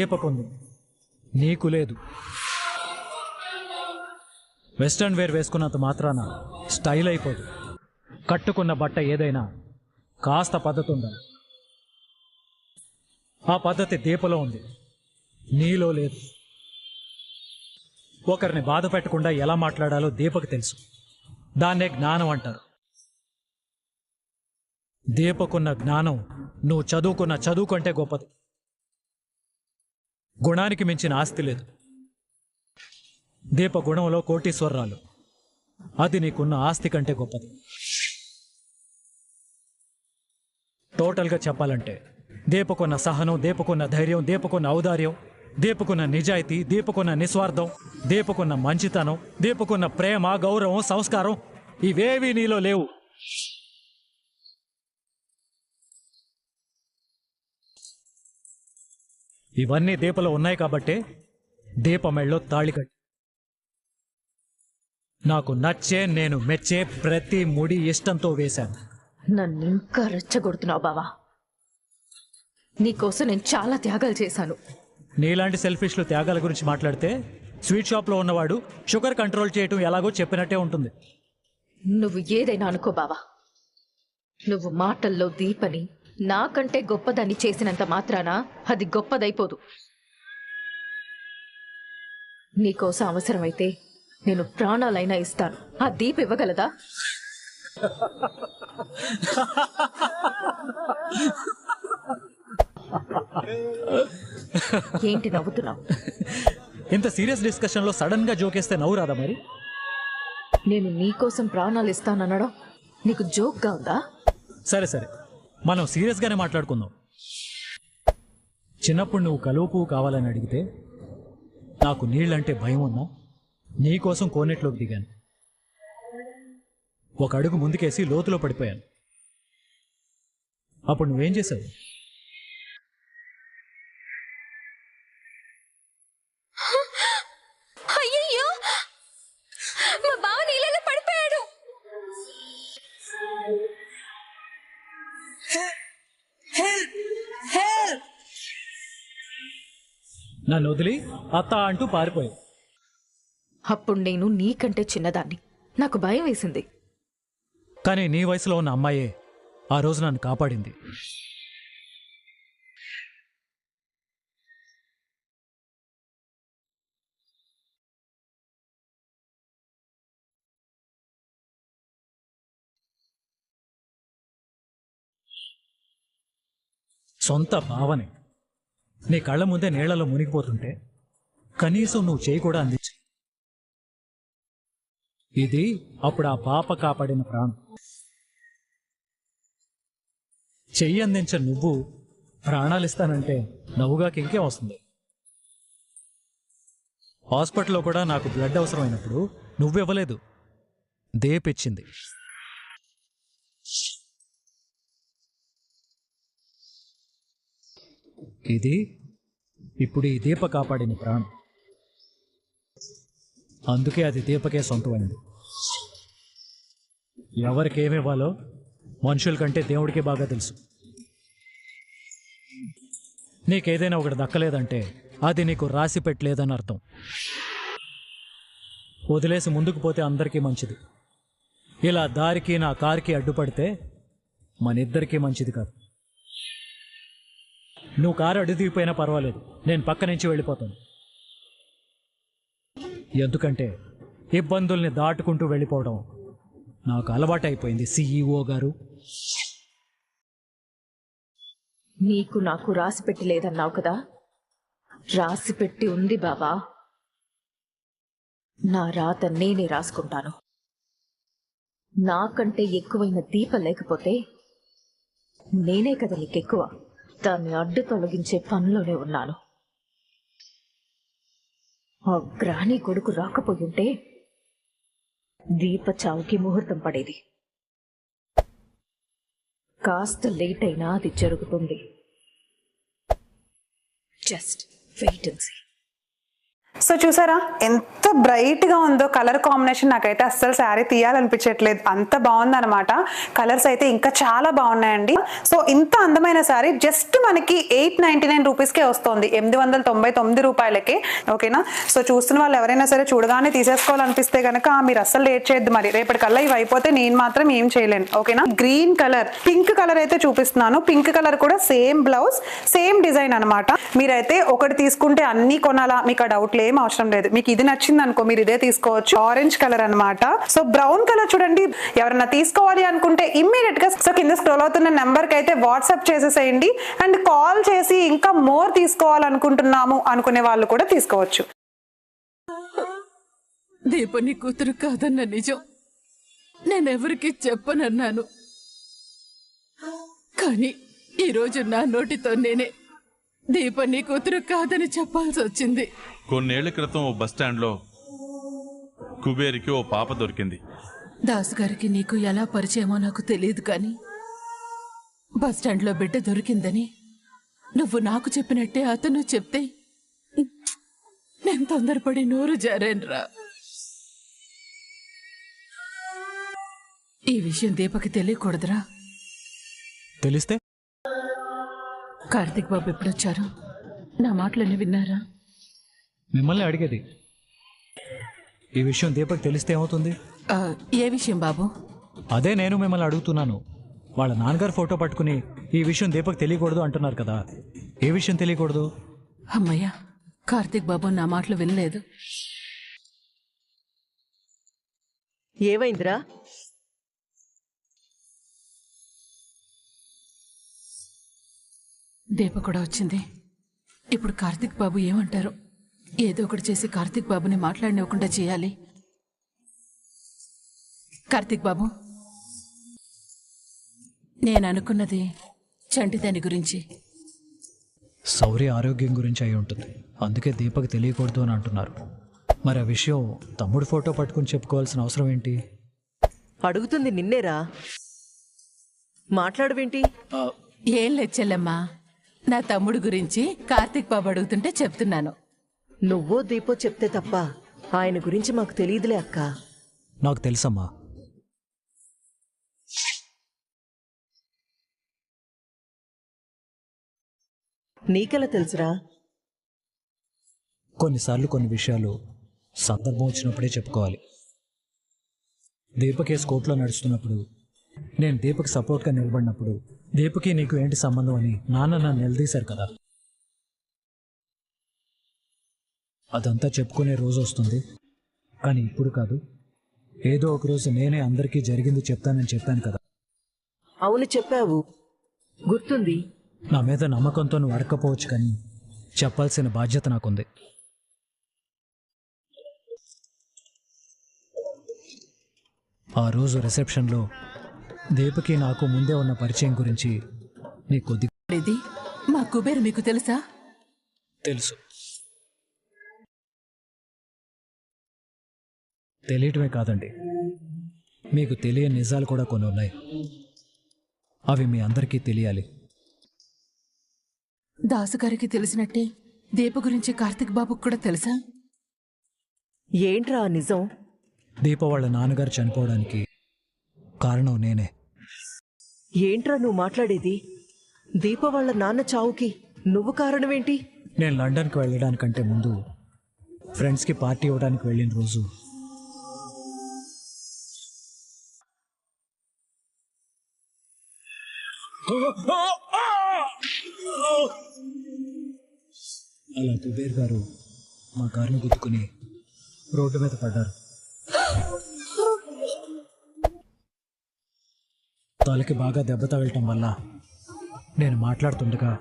దీపకుంది నీకు లేదు. Western wear వేసుకున్నంత మాత్రాన స్టైల్ అయిపోదు. కట్టుకున్న బట్ట ఏదైనా కాస్త పద్ధతి ఉండాలి ఆ పద్ధతి దీపలో ఉంది. నీలో లేదు. ఒకరిని బాధ పెట్టకుండా ఎలా మాట్లాడాలో దీపకు తెలుసు. దాన్నే జ్ఞానం అంటారు. దీపకున్న జ్ఞానం నువ్వు చదువుకున్న చదువు కంటే గొప్పది. గుణానికి మించిన ఆస్తి లేదు. దీప గుణంలో కోటీశ్వరరాలు. అది నీకున్న ఆస్తి కంటే గొప్పది. టోటల్గా చెప్పాలంటే దీపకున్న సహనం దీపకున్న ధైర్యం దీపకున్న ఔదార్యం దీపకున్న నిజాయితీ దీపకున్న నిస్వార్థం దీపకున్న మంచితనం దీపకున్న ప్రేమ గౌరవం సంస్కారం ఇవేవీ నీలో లేవు. ఇవన్నీ దీపలో ఉన్నాయి కాబట్టే దీపమెళ్ళో తాళి కట్టి. నాకు నచ్చే నేను మెచ్చే ప్రతి ముడి ఇష్టంతో వేశాను. నన్ను ఇంకా రెచ్చగొడుతున్నావు బావా. నీకోసం నేను చాలా త్యాగాలు చేశాను. నీలాంటి సెల్ఫిష్లు త్యాగాల గురించి మాట్లాడితే స్వీట్ షాప్లో ఉన్నవాడు షుగర్ కంట్రోల్ చేయటం ఎలాగో చెప్పినట్టే ఉంటుంది. నువ్వు ఏదైనా అనుకో బావా. నువ్వు మాటల్లో దీపని నాకంటే గొప్పదాన్ని చేసినంత మాత్రాన? అది గొప్పదైపోదు. నీకోసం అవసరమైతే నేను ప్రాణాలైనా ఇస్తాను. ఆ దీప్ ఇవ్వగలదా? ఏంటి నవ్వుతున్నావు? ఇంత సీరియస్ డిస్కషన్లో సడన్గా జోకేస్తే నవ్వు రాదా మరి? నేను నీకోసం ప్రాణాలు ఇస్తాననడం నీకు జోక్గా ఉందా? సరే సరే. మనం సీరియస్గానే మాట్లాడుకుందాం. చిన్నప్పుడు నువ్వు కలువ పువ్వు కావాలని అడిగితే నాకు నీళ్ళంటే భయం ఉన్నా నీకోసం కోనెట్లోకి దిగాను. ఒక అడుగు ముందుకేసి లోతులో పడిపోయాను. అప్పుడు నువ్వేం చేసావు? నన్ను వదిలి అత్త అంటూ పారిపోయావు అప్పుడు నేను నీకంటే చిన్నదాన్ని. నాకు భయం వేసింది. కానీ నీ వయసులో ఉన్న అమ్మాయే ఆ రోజు నన్ను కాపాడింది. సొంత భావనే. నీ కళ్ళ ముందే నీళ్ళలో మునిగిపోతుంటే కనీసం నువ్వు చేయి కూడా అందించు ఇది అప్పుడు ఆ పాప కాపాడిన ప్రాణం. చెయ్యి అందించ నువ్వు ప్రాణాలు ఇస్తానంటే నవ్వుగాకి ఇంకేం వస్తుంది. హాస్పిటల్లో కూడా నాకు బ్లడ్ అవసరమైనప్పుడు నువ్వివ్వలేదు దేపిచ్చింది ఇది ఇప్పుడు ఈ దీప కాపాడిన ప్రాణం. అందుకే అది దీపకే సొంతమైంది. ఎవరికి ఏమివ్వాలో మనుషుల కంటే దేవుడికే బాగా తెలుసు. నీకేదైనా ఒకటి దక్కలేదంటే అది నీకు రాసి పెట్టలేదని అర్థం. వదిలేసి ముందుకు పోతే అందరికీ మంచిది. ఇలా దారికి నా కారుకి అడ్డుపడితే మన ఇద్దరికీ మంచిది కాదు. నువ్వు కారు అడిదిగిపోయినా పర్వాలేదు. నేను పక్క నుంచి వెళ్ళిపోతాను. ఎందుకంటే ఇబ్బందుల్ని దాటుకుంటూ వెళ్ళిపోవడం నాకు అలవాటైపోయింది సిఈఓ గారు. నీకు నాకు రాసి పెట్టి లేదన్నావు కదా? రాసి పెట్టి ఉంది బావా. నా రాత నేనే రాసుకుంటాను. నాకంటే ఎక్కువైన దీపం లేకపోతే నేనే కదా నీకెక్కువ. దాన్ని అడ్డు తొలగించే పనిలోనే ఉన్నాను. ఆ గ్రాని కొడుకు రాకపోయుంటే దీప చావుకి ముహూర్తం పడేది. కాస్త లేట్ అయినా అది జరుగుతుంది. Just wait and see. So చూసారా? ఎంత బ్రైట్గా ఉందో కలర్ కాంబినేషన్ నాకైతే అస్సలు శారీ తీయాలనిపించట్లేదు. అంత బాగుంది అనమాట కలర్స్ అయితే ఇంకా చాలా బాగున్నాయండి. సో ఇంత అందమైన శారీ జస్ట్ మనకి ఎయిట్ నైన్టీ నైన్ రూపీస్కే వస్తుంది. ఎనిమిది వందల తొంభై తొమ్మిది రూపాయలకి. ఓకేనా? సో చూస్తున్న వాళ్ళు ఎవరైనా సరే చూడగానే తీసేసుకోవాలనిపిస్తే కనుక మీరు అస్సలు లేట్ చేయద్దు మరి. రేపటికల్లా ఇవి అయిపోతే నేను మాత్రం ఏం చేయలేను. ఓకేనా? గ్రీన్ కలర్ పింక్ కలర్ అయితే చూపిస్తున్నాను. పింక్ కలర్ కూడా సేమ్ బ్లౌజ్ సేమ్ డిజైన్ అనమాట మీరైతే ఒకటి తీసుకుంటే అన్ని కొనాలా? మీకు ఆ డౌట్ లేదు. ఏం అవసరం లేదు. మీకు ఇది నచ్చింది అనుకో మీరు ఇదే తీసుకోవచ్చు. ఆరెంజ్ కలర్ అనమాట సో బ్రౌన్ కలర్ చూడండి. ఎవరన్నా తీసుకోవాలి అనుకుంటే ఇమ్మీడియట్గా సో కింద స్క్రోల్ అవుతున్న నెంబర్కి అయితే వాట్సాప్ చేసేసేయండి. అండ్ కాల్ చేసి ఇంకా మోర్ తీసుకోవాలనుకుంటున్నాము అనుకునే వాళ్ళు కూడా తీసుకోవచ్చు. దీప నీ కూతురు కాదన్న నిజం. నేనెవరికి చెప్పనన్నాను. కానీ ఈరోజు నా నోటితో నేనే దీప నీ కూతురు కాదని చెప్పాల్సి వచ్చింది. కొన్నేళ్ళ క్రితం ఓ బస్టాండ్లో కుబేరికి ఓ పాప దొరికింది. దాసు గారికి నీకు ఎలా పరిచయమో నాకు తెలియదు కానీ బస్టాండ్లో బిడ్డ దొరికిందని నువ్వు నాకు చెప్పినట్టే అతను చెప్తే నేను తొందరపడి నోరు జారానురా. ఈ విషయం దీపకి తెలియకూడదురా. తెలిస్తే? కార్తిక్ బాబు ఎప్పుడొచ్చారు? నా మాటలన్నీ విన్నారా? మిమ్మల్ని అడిగేది. ఈ విషయం దీపక్ తెలిస్తే ఏమవుతుంది? ఆ, ఏ విషయం బాబు? అదే నేను మిమ్మల్ని అడుగుతున్నాను. వాళ్ళ నాన్నగారు ఫోటో పట్టుకుని ఈ విషయం దీపక్ తెలియకూడదు అంటున్నారు కదా. ఏ విషయం తెలియకూడదు? అమ్మయ్య కార్తిక్ బాబు నా మాటలు వినలేదు. ఏమైందిరా? దీప కూడా వచ్చింది. ఇప్పుడు కార్తిక్ బాబు ఏమంటారు? ఏదో ఒకటి చేసి కార్తిక్ బాబుని మాట్లాడనివ్వకుండా చేయాలి. కార్తిక్ బాబు నేను అనుకున్నది చంటిదాని గురించి. సౌర్య ఆరోగ్యం గురించి అయి ఉంటుంది. అందుకే దీపక్ తెలియకూడదు అని అంటున్నారు. మరి ఆ విషయం తమ్ముడు ఫోటో పట్టుకుని చెప్పుకోవాల్సిన అవసరం ఏంటి? అడుగుతుంది నిన్నేరా. మాట్లాడవేంటి ఏం లేదు చెల్లెమ్మా. నా తమ్ముడు గురించి కార్తిక్ బాబు అడుగుతుంటే చెప్తున్నాను. నువ్వో దీపో చెప్తే తప్ప ఆయన గురించి మాకు తెలియదులే అక్క. నాకు తెలుసమ్మా. నీకెలా తెలుసురా? కొన్నిసార్లు కొన్ని విషయాలు సందర్భం వచ్చినప్పుడే చెప్పుకోవాలి. దీపక్ కేసు కోర్టులో నడుస్తున్నప్పుడు నేను దీపక్ సపోర్ట్గా నిలబడినప్పుడు దీపకి నీకు ఏంటి సంబంధం అని నాన్న నన్ను నిలదీశారు కదా. అదంతా చెప్పుకునే రోజు వస్తుంది. కానీ ఇప్పుడు కాదు. ఏదో ఒక రోజు నేనే అందరికీ జరిగింది చెప్తానని చెప్పాను కదా. అవును చెప్పావు. గుర్తుంది. నా మీద నమ్మకంతో నువ్వు అడకపోవచ్చు కానీ చెప్పాల్సిన బాధ్యత నాకుంది. ఆ రోజు రిసెప్షన్లో దీపకి నాకు ముందే ఉన్న పరిచయం గురించి నీకు కొద్ది ఇది మా కుబేర్ మీకు తెలుసా? తెలుసు. తెలియటమే కాదండి. మీకు తెలియని నిజాలు కూడా కొన్ని ఉన్నాయి. అవి మీ అందరికీ తెలియాలి. దాసు గారికి తెలిసినట్టే దీప గురించి కార్తిక్ బాబుకు కూడా తెలుసా? ఏంట్రా ఆ నిజం? దీప వాళ్ళ నాన్నగారు చనిపోవడానికి కారణం నేనే. ఏంట్రా నువ్వు మాట్లాడేది? దీప వాళ్ళ నాన్న చావుకి నువ్వు కారణమేంటి? నేను లండన్కి వెళ్ళడానికంటే ముందు ఫ్రెండ్స్కి పార్టీ ఇవ్వడానికి వెళ్ళిన రోజు. అలా కుబేర్ గారు మా కారుని గుద్దుకుని రోడ్డు మీద పడ్డారు. తలకి బాగా దెబ్బ తగలటం వల్ల నేను మాట్లాడుతుండగా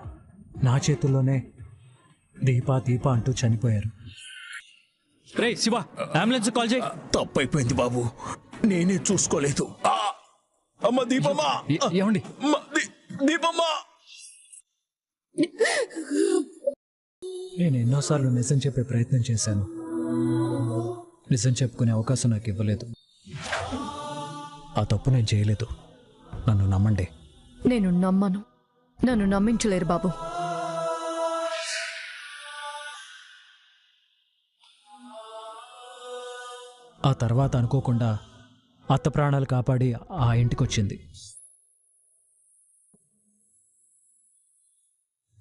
నా చేతుల్లోనే దీపా దీపా అంటూ చనిపోయారు. రే శివ అంబులెన్స్ కాల్ చేయి. తప్పైపోయింది బాబు. నేనే చూసుకోలేదు. ఆ! అమ్మ దీపమ్మా! ఏమండి? అమ్మ దీ- దీపమ్మా! నేను ఎన్నోసార్లు నిజం చెప్పే ప్రయత్నం చేశాను. నిజం చెప్పుకునే అవకాశం నాకు ఇవ్వలేదు. ఆ తప్పు నేను చేయలేదు. నన్ను నమ్మండి. నేను నమ్మను. నన్ను నమ్మించలేరు బాబు. ఆ తర్వాత అనుకోకుండా అత్త ప్రాణాలు కాపాడి ఆ ఇంటికొచ్చింది.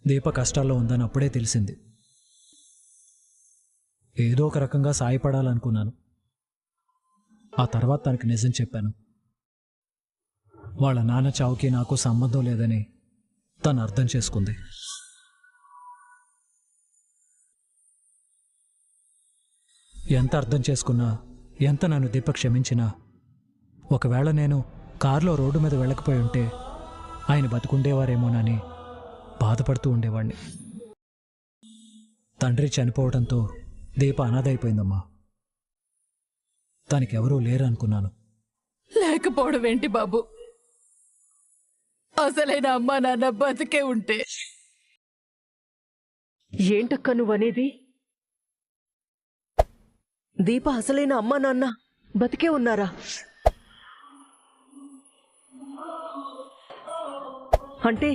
దీప కష్టాల్లో ఉందని అప్పుడే తెలిసింది. ఏదో ఒక రకంగా సాయపడాలనుకున్నాను. ఆ తర్వాత తనకి నిజం చెప్పాను. వాళ్ళ నాన్న చావుకి నాకు సంబంధం లేదని తను అర్థం చేసుకుంది. ఎంత అర్థం చేసుకున్నా ఎంత నన్ను దీప క్షమించినా ఒకవేళ నేను కారులో రోడ్డు మీద వెళ్ళకపోయి ఉంటే ఆయన బతుకుండేవారేమోనని బాధపడుతూ ఉండేవాణ్ణి. తండ్రి చనిపోవడంతో దీప అనాథైపోయిందమ్మా. తనకెవరూ లేరు అనుకున్నాను లేకపోవడం ఏంటి బాబు? అసలైన అమ్మా నాన్న బతికే ఉంటే. ఏంటక్క నువ్వనేది? దీప అసలైన అమ్మా నాన్న బతికే ఉన్నారా? అంటే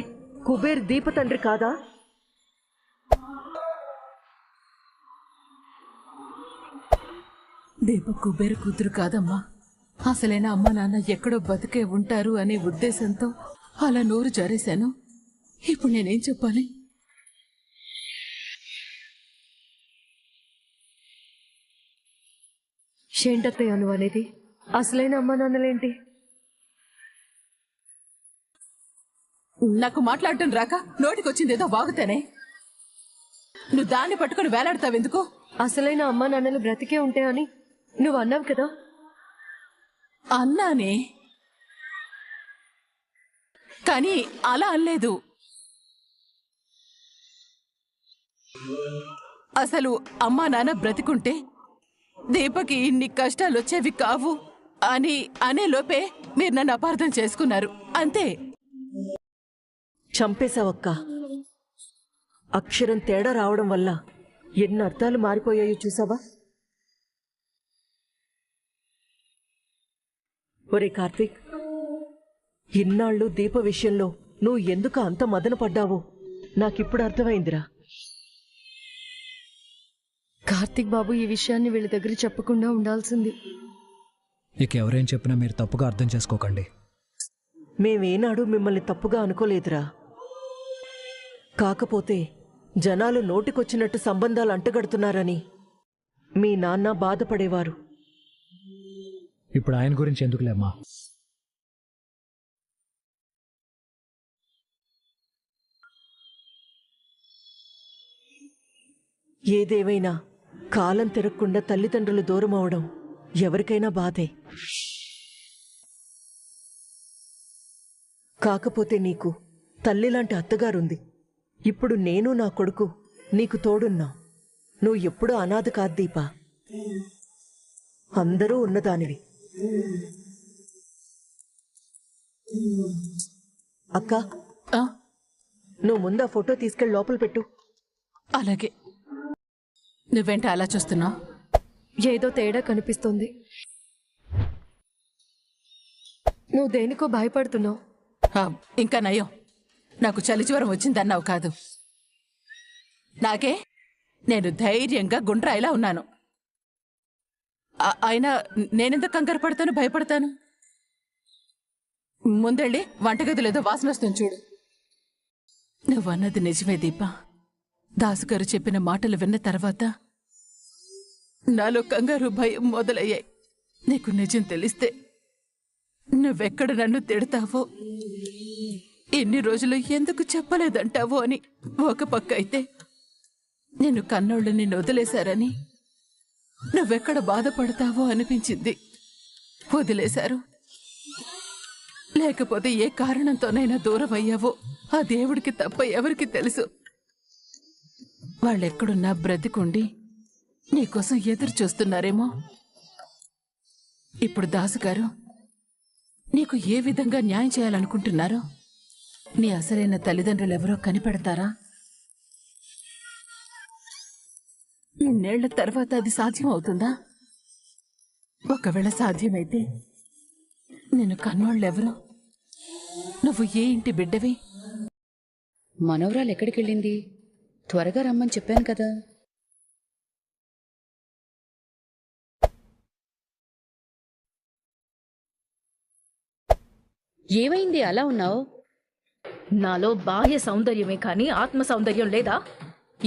కుబేర్ దీప తండ్రి కాదా? దీప కుబేరు కూతురు కాదమ్మా. అసలైన అమ్మ నాన్న ఎక్కడో బతికే ఉంటారు అనే ఉద్దేశంతో అలా నోరు జారేశాను. ఇప్పుడు నేనేం చెప్పాలి? ఏంటత్తయ్య నువ్వు అనేది? అసలైన అమ్మా నాన్నలేంటి? నాకు మాట్లాడటం రాక నోటికొచ్చింది ఏదో వాగుతానే. నువ్వు దాన్ని పట్టుకొని వేలాడతావెందుకు అసలైన అమ్మా నాన్నలు బ్రతికే ఉంటే అని నువ్వు అన్నావు కదా? అన్నానే. కానీ అలా అనలేదు. అసలు అమ్మా నాన్న బ్రతికుంటే దీపకి ఇన్ని కష్టాలు వచ్చేవి కావు అని అనే లోపే మీరు నన్ను అపార్థం చేసుకున్నారు. అంతే. చంపేశావక్క. అక్షరం తేడా రావడం వల్ల ఎన్ని అర్థాలు మారిపోయాయో చూసావా? ఒరే కార్తీక్ ఇన్నాళ్ళు దీప విషయంలో నువ్వు ఎందుకు అంత మదన పడ్డావో? నాకిప్పుడు అర్థమైందిరా. కార్తిక్ బాబు ఈ విషయాన్ని వీళ్ళ దగ్గర చెప్పకుండా ఉండాల్సింది. ఇక ఎవరేం చెప్పినా మీరు తప్పుగా అర్థం చేసుకోకండి. మేమేనాడు మిమ్మల్ని తప్పుగా అనుకోలేదురా. కాకపోతే జనాలు నోటికొచ్చినట్టు సంబంధాలు అంటగడుతున్నారని మీ నాన్న బాధపడేవారు. ఇప్పుడు ఆయన గురించి ఎందుకులేమ్మా ఏదేవైనా కాలం తిరగకుండా తల్లిదండ్రులు దూరం అవడం ఎవరికైనా బాధే. కాకపోతే నీకు తల్లిలాంటి అత్తగారుంది. ఇప్పుడు నేను నా కొడుకు నీకు తోడున్నా. నువ్వు ఎప్పుడూ అనాథ కాదు దీపా. అందరూ ఉన్నదానివి. అక్క ఆ, నువ్వు ముందా ఫోటో తీసుకెళ్ళి లోపల పెట్టు. అలాగే. నువ్వేంట అలా చూస్తున్నావు? ఏదో తేడా కనిపిస్తోంది. నువ్వు దేనికో భయపడుతున్నావు. ఇంకా నయం. నాకు చలి జ్వరం వచ్చిందన్నావు కాదు. నాకే నేను ధైర్యంగా గుండ్రాయిలా ఉన్నాను. అయినా నేనెందుకు కంగారు పడతాను భయపడతాను? ముందెళ్ళి వంటగదిలో ఏదో వాసన వస్తుంది చూడు. నువ్వన్నది నిజమే దీప. దాసుగారు చెప్పిన మాటలు విన్న తర్వాత నాలో కంగారు భయం మొదలయ్యాయి. నీకు నిజం తెలిస్తే నువ్వెక్కడ నన్ను తిడతావో ఎన్ని రోజులు ఎందుకు చెప్పలేదంటావో అని ఒక పక్క అయితే నేను కన్నోళ్ళు నిన్ను వదిలేశారని నువ్వెక్కడ బాధపడతావో అనిపించింది. వదిలేశారు. లేకపోతే ఏ కారణంతోనైనా దూరం అయ్యావో ఆ దేవుడికి తప్ప ఎవరికి తెలుసు. వాళ్ళెక్కడున్నా బ్రతికుండి నీకోసం ఎదురు చూస్తున్నారేమో. ఇప్పుడు దాసుగారు నీకు ఏ విధంగా న్యాయం చేయాలనుకుంటున్నారో? నీ అసలైన తల్లిదండ్రులు ఎవరో కనిపెడతారా? ఇన్నేళ్ళ తర్వాత అది సాధ్యం అవుతుందా ఒకవేళ సాధ్యమైతే నేను కన్నోళ్ళెవరు? నువ్వు ఏ ఇంటి బిడ్డవి? మనవరాలు ఎక్కడికెళ్ళింది? త్వరగా రమ్మని చెప్పాను కదా. ఏమైంది? అలా ఉన్నావు? నాలో బాహ్య సౌందర్యమే కానీ ఆత్మ సౌందర్యం లేదా?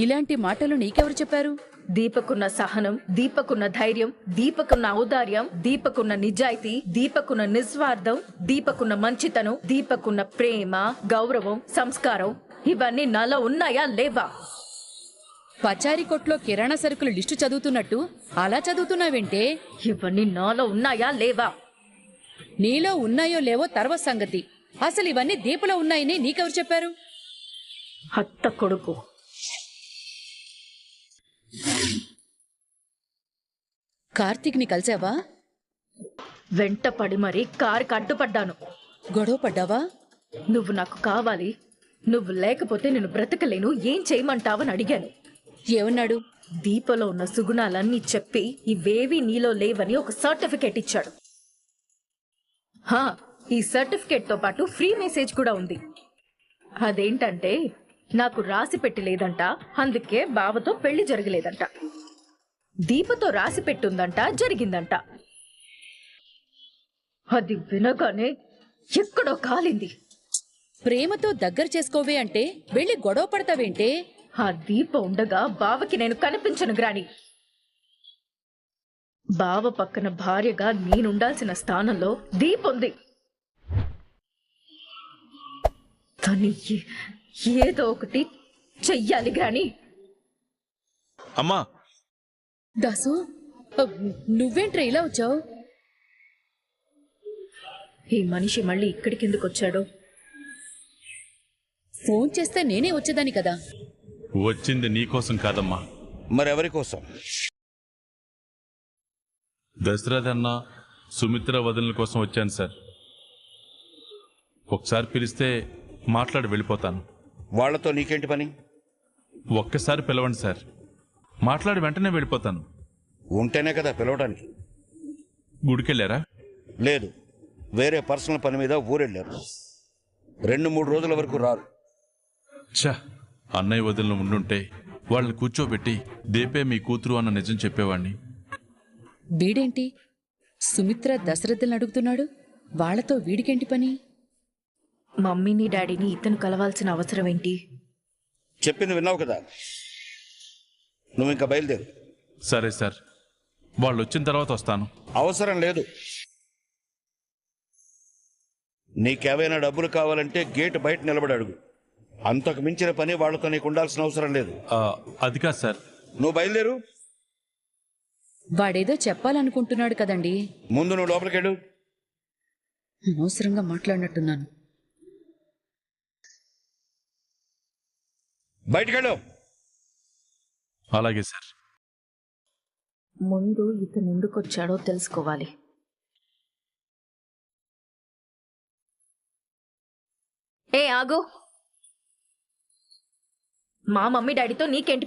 ఇలాంటి మాటలు నీకెవరు చెప్పారు? దీపకున్న సహనం దీపకున్న ధైర్యం దీపకున్న ఔదార్యం దీపకున్న నిజాయితీ దీపకున్న నిస్వార్థం దీపకున్న మంచితనం దీపకున్న ప్రేమ గౌరవం సంస్కారం ఇవన్నీ నాలో ఉన్నాయా లేవా? పచారీ కొట్లో కిరాణా సరుకులు లిస్టు చదువుతున్నట్టు అలా చదువుతున్నావేంటే? ఇవన్నీ నాలో ఉన్నాయా లేవా? నీలో ఉన్నాయో లేవో తర్వాత సంగతి. అసలు ఇవన్నీ దీపలో ఉన్నాయని నీకెవరు చెప్పారు? అత్త కొడుకు. కార్తీక్ని కలిసావా? వెంట పడి మరీ కారుకి అడ్డుపడ్డాను. గొడవ పడ్డావా? నువ్వు నాకు కావాలి. నువ్వు లేకపోతే నేను బ్రతకలేను. ఏం చేయమంటావని అడిగాను. ఏమన్నాడు? దీపలో ఉన్న సుగుణాలన్నీ చెప్పి ఇవేవి నీలో లేవని ఒక సర్టిఫికేట్ ఇచ్చాడు. హా ఈ సర్టిఫికేట్తో పాటు ఫ్రీ మెసేజ్ కూడా ఉంది. అదేంటంటే నాకు రాసి పెట్టి లేదంట అందుకే బావతో పెళ్ళి జరగలేదంట. దీపతో రాసి పెట్టుందంట జరిగిందంట. అది వినగానే ఎక్కడో కాలింది. ప్రేమతో దగ్గర చేసుకోవే అంటే వెళ్ళి గొడవ పడతావేంటే? ఆ దీప ఉండగా బావకి నేను కనిపించను గ్రాని. బావ పక్కన భార్యగా నేనుండాల్సిన స్థానంలో దీప్ ఉంది తని ఏదో ఒకటి చెయ్యాలి గ్రాని. అమ్మా! దాసు నువ్వేంట్రా ఇలా వచ్చావు? ఈ మనిషి మళ్ళీ ఇక్కడికి ఎందుకు వచ్చాడో ఫోన్ చేస్తే నేనే వచ్చేదాన్ని కదా? వచ్చింది నీకోసం కాదమ్మా. మరెవరి కోసం? దశరథ్ అన్న సుమిత్ర వదిలిన కోసం వచ్చాను సార్. ఒకసారి పిలిస్తే మాట్లాడి వెళ్ళిపోతాను. వాళ్ళతో నీకేంటి పని? ఒక్కసారి పిలవండి సార్. మాట్లాడి వెంటనే వెళ్ళిపోతాను. ఉంటేనే కదా పిలవడానికి. గుడికెళ్ళారా? లేదు. వేరే పర్సనల్ పని మీద ఊరెళ్ళారు. రెండు మూడు రోజుల వరకు రారు. ఛ! అన్నయ్య వదిలిన ఉండుంటే వాళ్ళని కూర్చోబెట్టి దేపే మీ కూతురు అన్న నిజం చెప్పేవాణ్ణి. వీడేంటి? సుమిత్ర దశరథులను అడుగుతున్నాడు? వాళ్ళతో వీడికేంటి పని? మమ్మీని డాడీని ఇతను కలవాల్సిన అవసరం ఏంటి? చెప్పింది విన్నావు కదా? నువ్వు ఇంకా బయలుదేరు. సరే సార్. వాళ్ళు వచ్చిన తర్వాత వస్తాను. అవసరం లేదు. నీకేవైనా డబ్బులు కావాలంటే గేట్ బయట నిలబడి అడుగు. అంతకు మించిన పని వాళ్ళతో నీకు ఉండాల్సిన అవసరం లేదు. ఆ, అది కాదు సార్. నువ్వు బయలుదేరు. వాడేదో చెప్పాలనుకుంటున్నాడు కదండి. ముందు నువ్వు లోపలికెళ్ళు. అనవసరంగా మాట్లాడినట్టున్నాను. బయటికెళ్ళు. అలాగే సార్. ముందు ఇతను ఎందుకు వచ్చాడో తెలుసుకోవాలి. ఏ ఆగు. మా మమ్మీ డాడీతో నీకేంటి